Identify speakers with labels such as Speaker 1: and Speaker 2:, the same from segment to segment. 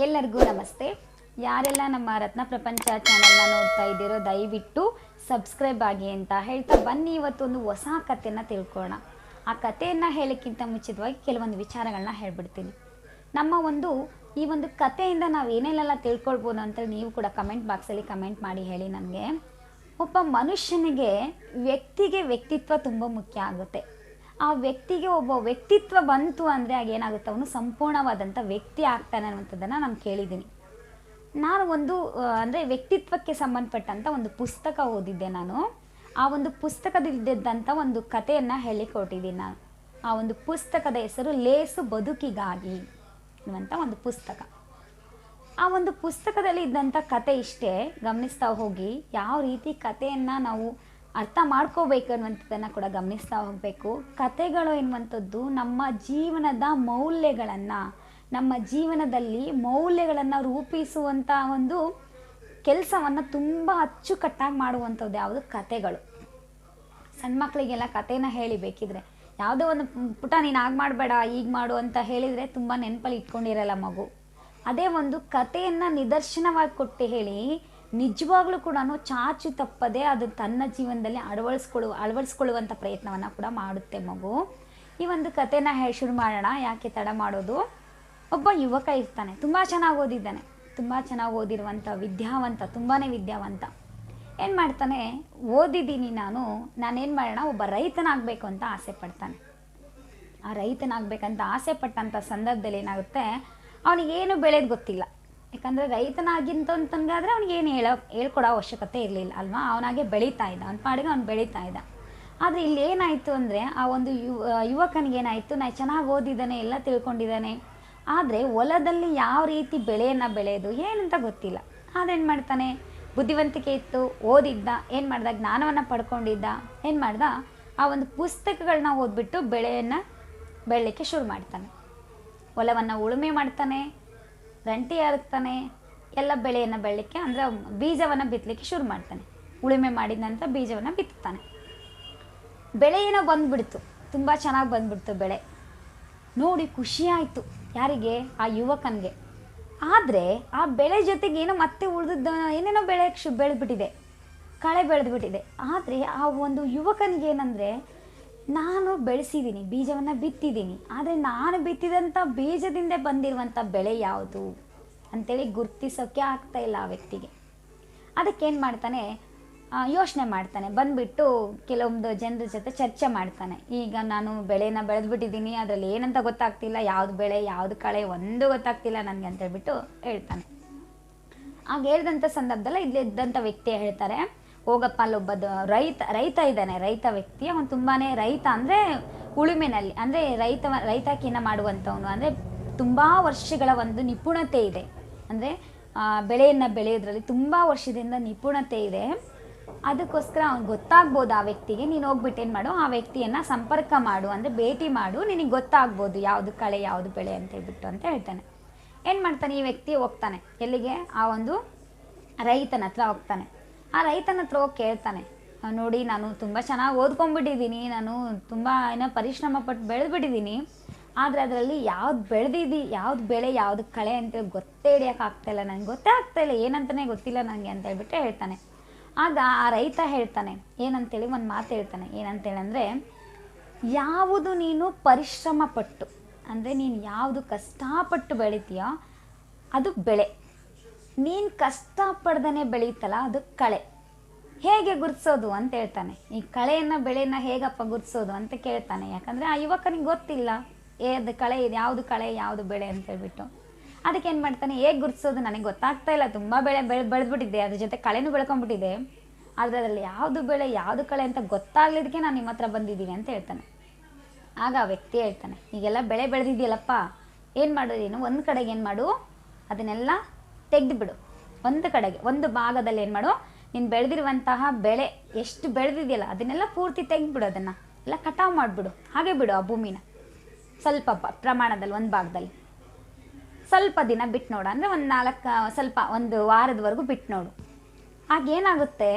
Speaker 1: ಎಲ್ಲರಿಗೂ ನಮಸ್ತೆ. ಯಾರೆಲ್ಲ ನಮ್ಮ ರತ್ನ ಪ್ರಪಂಚ ಚಾನಲ್ನ ನೋಡ್ತಾ ಇದ್ದೀರೋ, ದಯವಿಟ್ಟು ಸಬ್ಸ್ಕ್ರೈಬ್ ಆಗಿ ಅಂತ ಹೇಳ್ತಾ ಬನ್ನಿ. ಇವತ್ತೊಂದು ಹೊಸ ಕಥೆನ ತಿಳ್ಕೊಳ್ಳೋಣ. ಆ ಕಥೆಯನ್ನು ಹೇಳೋಕ್ಕಿಂತ ಮುಂಚಿತವಾಗಿ ಕೆಲವೊಂದು ವಿಚಾರಗಳನ್ನ ಹೇಳ್ಬಿಡ್ತೀನಿ. ನಮ್ಮ ಒಂದು, ಈ ಒಂದು ಕಥೆಯಿಂದ ನಾವು ಏನೇನೆಲ್ಲ ತಿಳ್ಕೊಳ್ಬೋದು ಅಂತ ನೀವು ಕೂಡ ಕಮೆಂಟ್ ಬಾಕ್ಸಲ್ಲಿ ಕಮೆಂಟ್ ಮಾಡಿ ಹೇಳಿ ನನಗೆ. ಒಬ್ಬ ಮನುಷ್ಯನಿಗೆ ವ್ಯಕ್ತಿಗೆ ವ್ಯಕ್ತಿತ್ವ ತುಂಬ ಮುಖ್ಯ ಆಗುತ್ತೆ. ಆ ವ್ಯಕ್ತಿಗೆ ಒಬ್ಬ ವ್ಯಕ್ತಿತ್ವ ಬಂತು ಅಂದರೆ ಆಗ ಏನಾಗುತ್ತೆ? ಅವನು ಸಂಪೂರ್ಣವಾದಂಥ ವ್ಯಕ್ತಿ ಆಗ್ತಾನೆ ಅನ್ನುವಂಥದ್ದನ್ನು ನಾನು ಕೇಳಿದ್ದೀನಿ. ನಾನು ಒಂದು ಅಂದರೆ ವ್ಯಕ್ತಿತ್ವಕ್ಕೆ ಸಂಬಂಧಪಟ್ಟಂಥ ಒಂದು ಪುಸ್ತಕ ಓದಿದ್ದೆ ನಾನು. ಆ ಒಂದು ಪುಸ್ತಕದಲ್ಲಿದ್ದಂಥ ಒಂದು ಕಥೆಯನ್ನು ಹೇಳಿಕೊಟ್ಟಿದ್ದೀನಿ ನಾನು. ಆ ಒಂದು ಪುಸ್ತಕದ ಹೆಸರು ಲೇಸು ಬದುಕಿಗಾಗಿ ಅನ್ನುವಂಥ ಒಂದು ಪುಸ್ತಕ. ಆ ಒಂದು ಪುಸ್ತಕದಲ್ಲಿ ಇದ್ದಂಥ ಕತೆ ಇಷ್ಟೇ. ಗಮನಿಸ್ತಾ ಹೋಗಿ, ಯಾವ ರೀತಿ ಕಥೆಯನ್ನು ನಾವು ಅರ್ಥ ಮಾಡ್ಕೋಬೇಕು ಅನ್ನುವಂಥದ್ದನ್ನು ಕೂಡ ಗಮನಿಸ್ತಾ ಹೋಗಬೇಕು. ಕತೆಗಳು ಎನ್ನುವಂಥದ್ದು ನಮ್ಮ ಜೀವನದ ಮೌಲ್ಯಗಳನ್ನು, ನಮ್ಮ ಜೀವನದಲ್ಲಿ ಮೌಲ್ಯಗಳನ್ನು ರೂಪಿಸುವಂಥ ಒಂದು ಕೆಲಸವನ್ನು ತುಂಬ ಅಚ್ಚುಕಟ್ಟಾಗಿ ಮಾಡುವಂಥದ್ದು ಯಾವುದು ಕತೆಗಳು ಸಣ್ಣ ಮಕ್ಕಳಿಗೆಲ್ಲ ಕಥೆನ ಹೇಳಿ ಬೇಕಿದ್ರೆ. ಯಾವುದೋ ಒಂದು ಪುಟ ನೀನು ಆಗ ಮಾಡಬೇಡ ಈಗ ಮಾಡು ಅಂತ ಹೇಳಿದರೆ ತುಂಬ ನೆನಪಲ್ಲಿ ಇಟ್ಕೊಂಡಿರಲ್ಲ ಮಗು. ಅದೇ ಒಂದು ಕಥೆಯನ್ನು ನಿದರ್ಶನವಾಗಿ ಕೊಟ್ಟು ಹೇಳಿ ನಿಜವಾಗ್ಲೂ ಕೂಡ ಚಾಚು ತಪ್ಪದೆ ಅದು ತನ್ನ ಜೀವನದಲ್ಲಿ ಅಳವಡಿಸ್ಕೊಳ್ಳುವ ಅಳವಡಿಸ್ಕೊಳ್ಳುವಂಥ ಪ್ರಯತ್ನವನ್ನು ಕೂಡ ಮಾಡುತ್ತೆ ಮಗು. ಈ ಒಂದು ಕಥೆನ ಶುರು ಮಾಡೋಣ. ಯಾಕೆ ತಡ ಮಾಡೋದು? ಒಬ್ಬ ಯುವಕ ಇರ್ತಾನೆ. ತುಂಬ ಚೆನ್ನಾಗಿ ಓದಿದ್ದಾನೆ. ತುಂಬ ಚೆನ್ನಾಗಿ ಓದಿರುವಂಥ ವಿದ್ಯಾವಂತ ತುಂಬಾ ವಿದ್ಯಾವಂತ. ಏನು ಮಾಡ್ತಾನೆ? ಓದಿದ್ದೀನಿ ನಾನು. ನಾನೇನು ಮಾಡೋಣ? ಒಬ್ಬ ರೈತನಾಗಬೇಕು ಅಂತ ಆಸೆ ಪಡ್ತಾನೆ. ಆ ರೈತನಾಗಬೇಕಂತ ಆಸೆ ಪಟ್ಟಂಥ ಸಂದರ್ಭದಲ್ಲಿ ಏನಾಗುತ್ತೆ? ಅವನಿಗೇನು ಬೆಳೆದು ಗೊತ್ತಿಲ್ಲ. ಯಾಕಂದರೆ ರೈತನಾಗಿಂತ ಅವ್ನಿಗೆ ಏನು ಹೇಳೋ ಹೇಳ್ಕೊಡೋ ಅವಶ್ಯಕತೆ ಇರಲಿಲ್ಲ, ಅಲ್ವಾ? ಅವನಾಗೆ ಬೆಳೀತಾ ಇದ್ದ, ಅವ್ನ ಪಾಡಿಗೆ ಅವ್ನು ಬೆಳೀತಾ ಇದ್ದ. ಆದರೆ ಇಲ್ಲಿ ಏನಾಯಿತು ಅಂದರೆ, ಆ ಒಂದು ಯುವ ಯುವಕನಿಗೆ ಏನಾಯಿತು? ನಾ ಚೆನ್ನಾಗಿ ಓದಿದ್ದಾನೆ, ಎಲ್ಲ ತಿಳ್ಕೊಂಡಿದ್ದಾನೆ. ಆದರೆ ಹೊಲದಲ್ಲಿ ಯಾವ ರೀತಿ ಬೆಳೆಯನ್ನು ಬೆಳೆಯೋದು ಏನಂತ ಗೊತ್ತಿಲ್ಲ. ಅದೇನು ಮಾಡ್ತಾನೆ? ಬುದ್ಧಿವಂತಿಕೆ ಇತ್ತು, ಓದಿದ್ದ, ಏನು ಮಾಡ್ದ? ಜ್ಞಾನವನ್ನು ಪಡ್ಕೊಂಡಿದ್ದ, ಏನು ಮಾಡ್ದ? ಆ ಒಂದು ಪುಸ್ತಕಗಳನ್ನ ಓದ್ಬಿಟ್ಟು ಬೆಳೆಯನ್ನು ಬೆಳಲಿಕ್ಕೆ ಶುರು ಮಾಡ್ತಾನೆ. ಹೊಲವನ್ನು ಉಳುಮೆ ಮಾಡ್ತಾನೆ ರಂಟಿ ಹರಗ್ತಾನೆ ಎಲ್ಲ ಬೆಳೆಯನ್ನು ಬೆಳಲಿಕ್ಕೆ ಅಂದರೆ ಬೀಜವನ್ನು ಬಿತ್ತಲಿಕ್ಕೆ ಶುರು ಮಾಡ್ತಾನೆ. ಉಳುಮೆ ಮಾಡಿದ ನಂತರ ಬೀಜವನ್ನು ಬಿತ್ತುತ್ತಾನೆ ಬೆಳೆ ಏನೋ ಬಂದುಬಿಡ್ತು, ತುಂಬ ಚೆನ್ನಾಗಿ ಬಂದುಬಿಡ್ತು ಬೆಳೆ. ನೋಡಿ ಖುಷಿಯಾಯಿತು ಯಾರಿಗೆ? ಆ ಯುವಕನಿಗೆ. ಆದರೆ ಆ ಬೆಳೆ ಜೊತೆಗೆ ಏನೋ ಮತ್ತೆ ಉಳಿದಿದ್ದ ಏನೇನೋ ಬೆಳೆ ಶು ಬೆಳೆದ್ಬಿಟ್ಟಿದೆ. ಕಳೆ ಬೆಳೆದ್ಬಿಟ್ಟಿದೆ. ಆದರೆ ಆ ಒಂದು ಯುವಕನಿಗೆ ಏನಂದರೆ ನಾನು ಬೆಳೆಸಿದ್ದೀನಿ ಬೀಜವನ್ನು ಬಿತ್ತಿದ್ದೀನಿ ಆದರೆ ನಾನು ಬಿತ್ತಿದಂಥ ಬೀಜದಿಂದ ಬಂದಿರುವಂಥ ಬೆಳೆ ಯಾವುದು ಅಂತೇಳಿ ಗುರ್ತಿಸೋಕ್ಕೆ ಆಗ್ತಾ ಇಲ್ಲ ಆ ವ್ಯಕ್ತಿಗೆ. ಅದಕ್ಕೇನು ಮಾಡ್ತಾನೆ? ಯೋಚನೆ ಮಾಡ್ತಾನೆ. ಬಂದುಬಿಟ್ಟು ಕೆಲವೊಂದು ಜನರ ಜೊತೆ ಚರ್ಚೆ ಮಾಡ್ತಾನೆ. ಈಗ ನಾನು ಬೆಳೆನ ಬೆಳೆದ್ಬಿಟ್ಟಿದ್ದೀನಿ, ಅದರಲ್ಲಿ ಏನಂತ ಗೊತ್ತಾಗ್ತಿಲ್ಲ, ಯಾವ್ದು ಬೆಳೆ, ಯಾವುದು ಕಳೆ, ಒಂದು ಗೊತ್ತಾಗ್ತಿಲ್ಲ ನನಗೆ ಅಂತ ಹೇಳ್ಬಿಟ್ಟು ಹೇಳ್ತಾನೆ. ಆಗ ಹೇಳ್ದಂಥ ಸಂದರ್ಭದಲ್ಲಿ ಇಲ್ಲಿ ಇದ್ದಂಥ ವ್ಯಕ್ತಿ ಹೇಳ್ತಾರೆ ಹೋಗಪ್ಪ ಒಬ್ಬ ರೈತ ರೈತ ಇದ್ದಾನೆ, ರೈತ ವ್ಯಕ್ತಿ. ಅವನು ತುಂಬಾ ರೈತ ಅಂದರೆ ಉಳುಮೆನಲ್ಲಿ, ಅಂದರೆ ರೈತ ರೈತಕಿನ ಮಾಡುವಂಥವನು. ಅಂದರೆ ತುಂಬ ವರ್ಷಗಳ ಒಂದು ನಿಪುಣತೆ ಇದೆ. ಅಂದರೆ ಬೆಳೆಯನ್ನು ಬೆಳೆಯೋದ್ರಲ್ಲಿ ತುಂಬ ವರ್ಷದಿಂದ ನಿಪುಣತೆ ಇದೆ. ಅದಕ್ಕೋಸ್ಕರ ಅವ್ನು ಗೊತ್ತಾಗ್ಬೋದು ಆ ವ್ಯಕ್ತಿಗೆ, ನೀನು ಹೋಗ್ಬಿಟ್ಟು ಏನು ಮಾಡು, ಆ ವ್ಯಕ್ತಿಯನ್ನು ಸಂಪರ್ಕ ಮಾಡು, ಅಂದರೆ ಭೇಟಿ ಮಾಡು, ನಿನಗೆ ಗೊತ್ತಾಗ್ಬೋದು ಯಾವುದು ಕಳೆ, ಯಾವುದು ಬೆಳೆ ಅಂತ ಹೇಳ್ಬಿಟ್ಟು ಅಂತ ಹೇಳ್ತಾನೆ. ಏನು ಮಾಡ್ತಾನೆ, ಈ ವ್ಯಕ್ತಿ ಹೋಗ್ತಾನೆ. ಎಲ್ಲಿಗೆ? ಆ ಒಂದು ರೈತನ ಹತ್ರ ಹೋಗ್ತಾನೆ. ಆ ರೈತನ ಹತ್ರ ಹೋಗಿ ಕೇಳ್ತಾನೆ ನೋಡಿ ನಾನು ತುಂಬ ಚೆನ್ನಾಗಿ ಓದ್ಕೊಂಡ್ಬಿಟ್ಟಿದ್ದೀನಿ, ನಾನು ತುಂಬ ಏನೋ ಪರಿಶ್ರಮ ಪಟ್ಟು ಬೆಳೆದ್ಬಿಟ್ಟಿದ್ದೀನಿ, ಆದರೆ ಅದರಲ್ಲಿ ಯಾವ್ದು ಬೆಳೆದಿದ್ದು, ಯಾವ್ದು ಬೆಳೆ, ಯಾವ್ದು ಕಳೆ ಅಂತೇಳಿ ಗೊತ್ತೇ ಹಿಡಿಯೋಕೆ ಆಗ್ತಾಯಿಲ್ಲ ನನಗೆ ಗೊತ್ತೇ ಆಗ್ತಾಯಿಲ್ಲ ಏನಂತಲೇ ಗೊತ್ತಿಲ್ಲ ನನಗೆ ಅಂತ ಹೇಳ್ಬಿಟ್ಟು ಹೇಳ್ತಾನೆ. ಆಗ ಆ ರೈತ ಹೇಳ್ತಾನೆ, ಏನಂತೇಳಿ ಒಂದು ಮಾತು ಹೇಳ್ತಾನೆ, ಏನಂತೇಳಿ ಅಂದರೆ, ಯಾವುದು ನೀನು ಪರಿಶ್ರಮ ಪಟ್ಟು, ಅಂದರೆ ನೀನು ಯಾವುದು ಕಷ್ಟಪಟ್ಟು ಬೆಳಿತೀಯೋ ಅದು ಬೆಳೆ ನೀನು ಕಷ್ಟಪಡ್ದೇ ಬೆಳೀತಲ್ಲ, ಅದು ಕಳೆ. ಹೇಗೆ ಗುರ್ತಿಸೋದು ಅಂತ ಹೇಳ್ತಾನೆ. ಈ ಕಳೆಯನ್ನು, ಬೆಳೆಯನ್ನ ಹೇಗಪ್ಪ ಗುರ್ತಿಸೋದು ಅಂತ ಕೇಳ್ತಾನೆ. ಯಾಕಂದರೆ ಆ ಯುವಕನಿಗೆ ಗೊತ್ತಿಲ್ಲ, ಏದು ಕಳೆ ಇದು, ಯಾವುದು ಕಳೆ, ಯಾವುದು ಬೆಳೆ ಅಂತ ಹೇಳ್ಬಿಟ್ಟು. ಅದಕ್ಕೆ ಏನು ಮಾಡ್ತಾನೆ, ಹೇಗೆ ಗುರ್ತಿಸೋದು ನನಗೆ ಗೊತ್ತಾಗ್ತಾ ಇಲ್ಲ. ತುಂಬ ಬೆಳೆ ಬೆಳೆ ಬೆಳೆದ್ಬಿಟ್ಟಿದೆ. ಅದ್ರ ಜೊತೆ ಕಳೆನೂ ಬೆಳ್ಕೊಂಡ್ಬಿಟ್ಟಿದೆ. ಆದರೆ ಅದರಲ್ಲಿ ಯಾವುದು ಬೆಳೆ, ಯಾವುದು ಕಳೆ ಅಂತ ಗೊತ್ತಾಗ್ಲಿದ್ದಕ್ಕೆ ನಾನು ನಿಮ್ಮ ಹತ್ರ ಬಂದಿದ್ದೀನಿ ಅಂತ ಹೇಳ್ತಾನೆ. ಆಗ ಆ ವ್ಯಕ್ತಿ ಹೇಳ್ತಾನೆ, ಈಗೆಲ್ಲ ಬೆಳೆ ಬೆಳೆದಿದೆಯಲ್ಲಪ್ಪ. ಏನು ಮಾಡೋದೇನು ಒಂದು ಕಡೆಗೆ ಏನು ಮಾಡು? ಅದನ್ನೆಲ್ಲ ತೆಗೆದುಬಿಡು. ಒಂದು ಕಡೆಗೆ, ಒಂದು ಭಾಗದಲ್ಲಿ ಏನು ಮಾಡು? ನೀನು ಬೆಳೆದಿರುವಂತಹ ಬೆಳೆ ಎಷ್ಟು ಬೆಳೆದಿದೆಯಲ್ಲ, ಅದನ್ನೆಲ್ಲ ಪೂರ್ತಿ ತೆಗೆದುಬಿಡು ಅದನ್ನು. ಎಲ್ಲ ಕಟಾವು ಮಾಡಿಬಿಡು. ಹಾಗೆ ಬಿಡು ಆ ಭೂಮಿನ. ಸ್ವಲ್ಪ ಪ್ರಮಾಣದಲ್ಲಿ ಒಂದು ಭಾಗದಲ್ಲಿ. ಸ್ವಲ್ಪ ದಿನ ಬಿಟ್ಟು ನೋಡು. ಅಂದರೆ ಒಂದು ನಾಲ್ಕು, ಸ್ವಲ್ಪ ಒಂದು ವಾರದವರೆಗೂ ಬಿಟ್ಟು ನೋಡು. ಆಗೇನಾಗುತ್ತೆ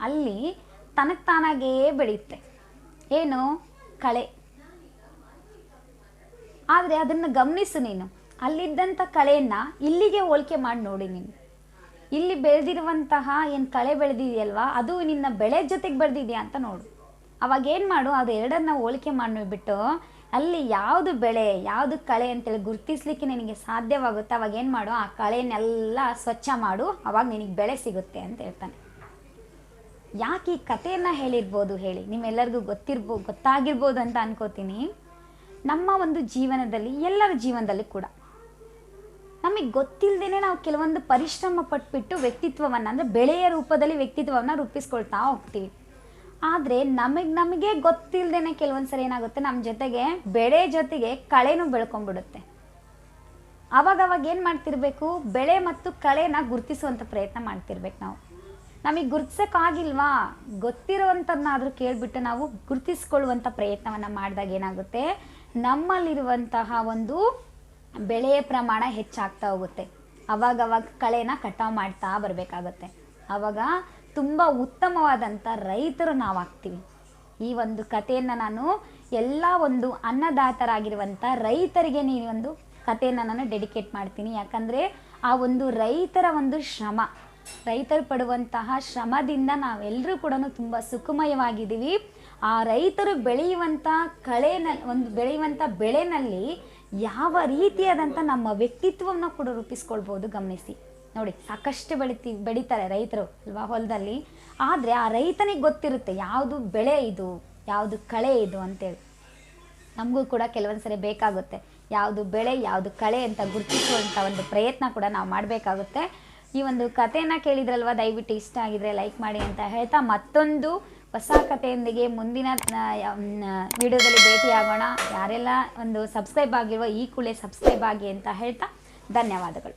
Speaker 1: ಅಲ್ಲಿ ತನಗೆ ತಾನಾಗೇ ಬೆಳೆಯುತ್ತೆ. ಏನು? ಕಳೆ. ಆದರೆ ಅದನ್ನು ಗಮನಿಸು ನೀನು. ಅಲ್ಲಿದ್ದಂಥ ಕಳೆಯನ್ನು ಇಲ್ಲಿಗೆ ಹೋಲಿಕೆ ಮಾಡಿ ನೋಡಿ ನೀನು. ಇಲ್ಲಿ ಬೆಳೆದಿರುವಂತಹ ಏನು ಕಳೆ ಬೆಳೆದಿದೆಯಲ್ವಾ, ಅದು ನಿನ್ನ ಬೆಳೆ ಜೊತೆಗೆ ಬೆಳೆದಿದೆಯಾ ಅಂತ ನೋಡು. ಅವಾಗ ಏನು ಮಾಡು, ಅದು ಎರಡನ್ನ ಹೋಲಿಕೆ ಮಾಡಿಬಿಟ್ಟು ಅಲ್ಲಿ ಯಾವುದು ಬೆಳೆ, ಯಾವುದು ಕಳೆ ಅಂತೇಳಿ ಗುರುತಿಸ್ಲಿಕ್ಕೆ ನಿನಗೆ ಸಾಧ್ಯವಾಗುತ್ತೆ. ಅವಾಗ ಏನು ಮಾಡು, ಆ ಕಳೆಯನ್ನೆಲ್ಲ ಸ್ವಚ್ಛ ಮಾಡು, ಅವಾಗ ನಿನಗೆ ಬೆಳೆ ಸಿಗುತ್ತೆ ಅಂತ ಹೇಳ್ತಾನೆ. ಯಾಕೆ ಈ ಕಥೆಯನ್ನು ಹೇಳಿರ್ಬೋದು ಹೇಳಿ, ನಿಮ್ಮೆಲ್ಲರಿಗೂ ಗೊತ್ತಿರ್ಬೋ, ಗೊತ್ತಾಗಿರ್ಬೋದು ಅಂತ ಅನ್ಕೋತೀನಿ. ನಮ್ಮ ಒಂದು ಜೀವನದಲ್ಲಿ, ಎಲ್ಲರ ಜೀವನದಲ್ಲಿ ಕೂಡ ನಮಗೆ ಗೊತ್ತಿಲ್ಲದೇ ನಾವು ಕೆಲವೊಂದು ಪರಿಶ್ರಮ ಪಟ್ಬಿಟ್ಟು ವ್ಯಕ್ತಿತ್ವವನ್ನು, ಅಂದರೆ ಬೆಳೆಯ ರೂಪದಲ್ಲಿ ವ್ಯಕ್ತಿತ್ವವನ್ನು ರೂಪಿಸ್ಕೊಳ್ತಾ ಹೋಗ್ತೀವಿ. ಆದರೆ ನಮಗೆ ನಮಗೆ ಗೊತ್ತಿಲ್ಲದೇ ಕೆಲವೊಂದು ಸರಿ ಏನಾಗುತ್ತೆ ನಮ್ಮ ಜೊತೆಗೆ, ಬೆಳೆ ಜೊತೆಗೆ ಕಳೆನೂ ಬೆಳ್ಕೊಂಡ್ಬಿಡುತ್ತೆ ಅವಾಗ ಏನು ಮಾಡ್ತಿರ್ಬೇಕು, ಬೆಳೆ ಮತ್ತು ಕಳೆನ ಗುರುತಿಸುವಂಥ ಪ್ರಯತ್ನ ಮಾಡ್ತಿರ್ಬೇಕು ನಾವು. ನಮಗೆ ಗುರುತಿಸೋಕ್ಕಾಗಿಲ್ವಾ? ಗೊತ್ತಿರುವಂಥದ್ದನ್ನಾದರೂ ಕೇಳಿಬಿಟ್ಟು ನಾವು ಗುರುತಿಸ್ಕೊಳ್ಳುವಂಥ ಪ್ರಯತ್ನವನ್ನು ಮಾಡಿದಾಗ ಏನಾಗುತ್ತೆ, ನಮ್ಮಲ್ಲಿರುವಂತಹ ಒಂದು ಬೆಳೆಯ ಪ್ರಮಾಣ ಹೆಚ್ಚಾಗ್ತಾ ಹೋಗುತ್ತೆ. ಅವಾಗವಾಗ ಅವಾಗ ಕಳೆನ ಕಟಾವು ಮಾಡ್ತಾ ಬರಬೇಕಾಗುತ್ತೆ. ಆವಾಗ ತುಂಬ ಉತ್ತಮವಾದಂಥ ರೈತರು ನಾವಾಗ್ತೀವಿ. ಈ ಒಂದು ಕಥೆಯನ್ನು ನಾನು ಎಲ್ಲ ಒಂದು ಅನ್ನದಾತರಾಗಿರುವಂಥ ರೈತರಿಗೆ ನೀ ಒಂದು ಕಥೆಯನ್ನು ನಾನು ಡೆಡಿಕೇಟ್ ಮಾಡ್ತೀನಿ. ಯಾಕಂದರೆ ಆ ಒಂದು ರೈತರ ಒಂದು ಶ್ರಮ, ರೈತರು ಪಡುವಂತಹ ಶ್ರಮದಿಂದ ನಾವೆಲ್ಲರೂ ಕೂಡ ತುಂಬ ಸುಖಮಯವಾಗಿದ್ದೀವಿ. ಆ ರೈತರು ಬೆಳೆಯುವಂಥ ಕಳೆನ, ಒಂದು ಬೆಳೆಯುವಂಥ ಬೆಳೆನಲ್ಲಿ ಯಾವ ರೀತಿಯಾದಂಥ ನಮ್ಮ ವ್ಯಕ್ತಿತ್ವವನ್ನು ಕೂಡ ರೂಪಿಸ್ಕೊಳ್ಬೋದು, ಗಮನಿಸಿ. ನೋಡಿ, ಸಾಕಷ್ಟು ಬೆಳಿತೀವಿ ಬೆಳೀತಾರೆ ರೈತರು ಅಲ್ವಾ ಹೊಲದಲ್ಲಿ. ಆದರೆ ಆ ರೈತನಿಗೆ ಗೊತ್ತಿರುತ್ತೆ ಯಾವುದು ಬೆಳೆ ಇದು, ಯಾವುದು ಕಳೆ ಇದು ಅಂತೇಳಿ. ನಮಗೂ ಕೂಡ ಕೆಲವೊಂದು ಸರಿ ಬೇಕಾಗುತ್ತೆ. ಯಾವುದು ಬೆಳೆ, ಯಾವುದು ಕಳೆ ಅಂತ ಗುರುತಿಸುವಂಥ ಒಂದು ಪ್ರಯತ್ನ ಕೂಡ ನಾವು ಮಾಡಬೇಕಾಗುತ್ತೆ. ಈ ಒಂದು ಕಥೆನ ಕೇಳಿದ್ರಲ್ವ? ದಯವಿಟ್ಟು ಇಷ್ಟ ಆಗಿದ್ರೆ ಲೈಕ್ ಮಾಡಿ ಅಂತ ಹೇಳ್ತಾ ಮತ್ತೊಂದು ಹೊಸ ಕಥೆಯೊಂದಿಗೆ ಮುಂದಿನ ವಿಡಿಯೋದಲ್ಲಿ ಭೇಟಿಯಾಗೋಣ. ಯಾರೆಲ್ಲ ಒಂದು ಸಬ್ಸ್ಕ್ರೈಬ್ ಆಗಿರುವ ಈ ಕೂಡಲೇ ಸಬ್ಸ್ಕ್ರೈಬ್ ಆಗಿ ಅಂತ ಹೇಳ್ತಾ ಧನ್ಯವಾದಗಳು.